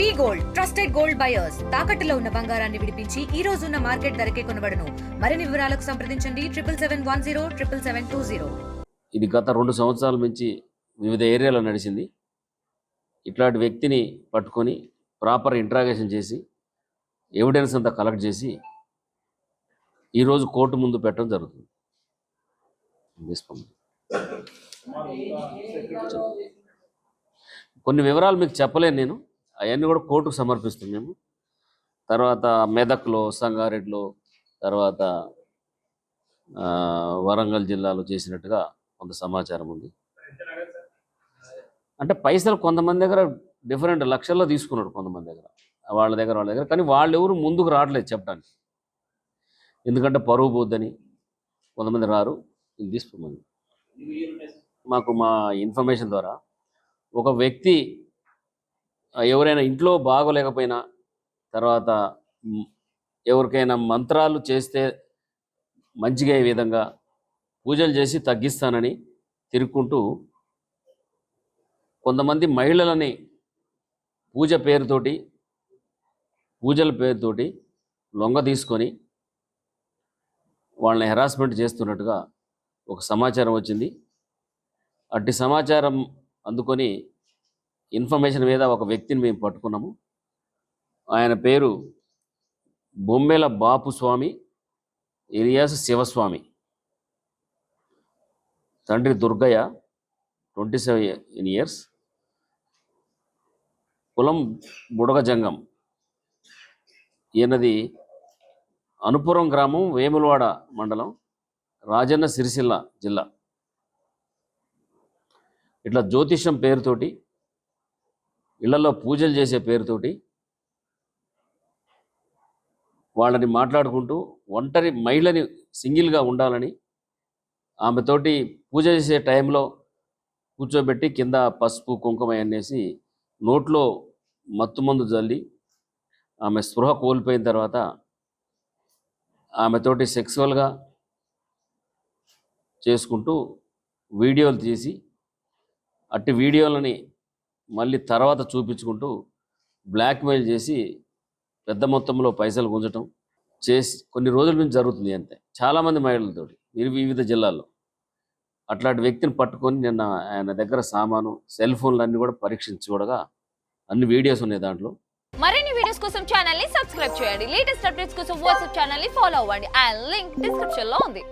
V gold trusted gold buyers తాకట్టులో ఉన్న బంగారాన్ని విడిపించి ఈ రోజు ఉన్న మార్కెట్ ధరకే కొనబడను. మరిన్ని వివరాలకు సంప్రదించండి triple seven one zero triple seven two zero. ఇది గత రెండు సంవత్సరాల నుంచి వివిధ ఏరియాలో నడిచింది. ఇట్లాంటి వ్యక్తిని పట్టుకొని ప్రాపర్ ఇంట్రాగేషన్ చేసి ఎవిడెన్స్ అంతా కలెక్ట్ చేసి ఈరోజు కోర్టు ముందు పెట్టడం జరుగుతుంది. కొన్ని వివరాలు మీకు చెప్పలేను నేను. అవన్నీ కూడా కోర్టుకు సమర్పిస్తాం మేము. తర్వాత మెదక్లో సంగారెడ్డిలో తర్వాత వరంగల్ జిల్లాలో చేసినట్టుగా కొంత సమాచారం ఉంది. అంటే పైసలు కొంతమంది దగ్గర డిఫరెంట్ లక్షల్లో తీసుకున్నాడు కొంతమంది దగ్గర. వాళ్ళ దగ్గర వాళ్ళ దగ్గర. కానీ వాళ్ళు ఎవరు ముందుకు రావట్లేదు చెప్పడానికి. ఎందుకంటే పరువు పోద్దని కొంతమంది రారు. ఇది తీసుకోమని మాకు మా ఇన్ఫర్మేషన్ ద్వారా ఒక వ్యక్తి ఎవరైనా ఇంట్లో బాగోలేకపోయినా తర్వాత ఎవరికైనా మంత్రాలు చేస్తే మంచిగా అయ్యే విధంగా పూజలు చేసి తగ్గిస్తానని తిరుక్కుంటూ కొంతమంది మహిళలని పూజ పేరుతోటి పూజల పేరుతోటి లొంగ తీసుకొని వాళ్ళని హెరాస్మెంట్ చేస్తున్నట్టుగా ఒక సమాచారం వచ్చింది. అట్టి సమాచారం అందుకొని ఇన్ఫర్మేషన్ మీద ఒక వ్యక్తిని మేము పట్టుకున్నాము. ఆయన పేరు బొమ్మెల బాపు స్వామి ఇలియాస్ శివస్వామి. తండ్రి దుర్గయ్య ట్వంటీ సెవెన్ ఇయర్స్. కులం బుడగ జంగం ఈయనది అనుపురం గ్రామం వేములవాడ మండలం రాజన్న సిరిసిల్ల జిల్లా. ఇట్లా జ్యోతిషం పేరుతోటి ఇళ్ళలో పూజలు చేసే పేరుతోటి వాళ్ళని మాట్లాడుకుంటూ ఒంటరి మహిళని సింగిల్గా ఉండాలని ఆమెతోటి పూజ చేసే టైంలో కూర్చోబెట్టి కింద పసుపు కుంకుమ అనేసి నోట్లో మత్తు మందు జల్లి ఆమె స్పృహ కోల్పోయిన తర్వాత ఆమెతోటి సెక్సువల్గా చేసుకుంటూ వీడియోలు తీసి అట్టి వీడియోలని మళ్ళీ తర్వాత చూపించుకుంటూ బ్లాక్మెయిల్ చేసి పెద్ద మొత్తంలో పైసలు గుంజటం చేసి కొన్ని రోజుల నుంచి జరుగుతుంది అంతే. చాలామంది మహిళలతోటి వివిధ జిల్లాల్లో. అట్లాంటి వ్యక్తిని పట్టుకొని నిన్న ఆయన దగ్గర సామాను సెల్ ఫోన్లు అన్నీ కూడా పరీక్షించి చూడగా అన్ని వీడియోస్ ఉన్నాయి దాంట్లో. మరిన్ని వీడియోస్ కోసం ఛానల్ని సబ్స్క్రైబ్ చేయండి. లేటెస్ట్ అప్డేట్స్ కోసం వాట్సాప్ ఛానల్ని ఫాలో అవ్వండి. అండ్ లింక్ డిస్క్రిప్షన్లో ఉంది.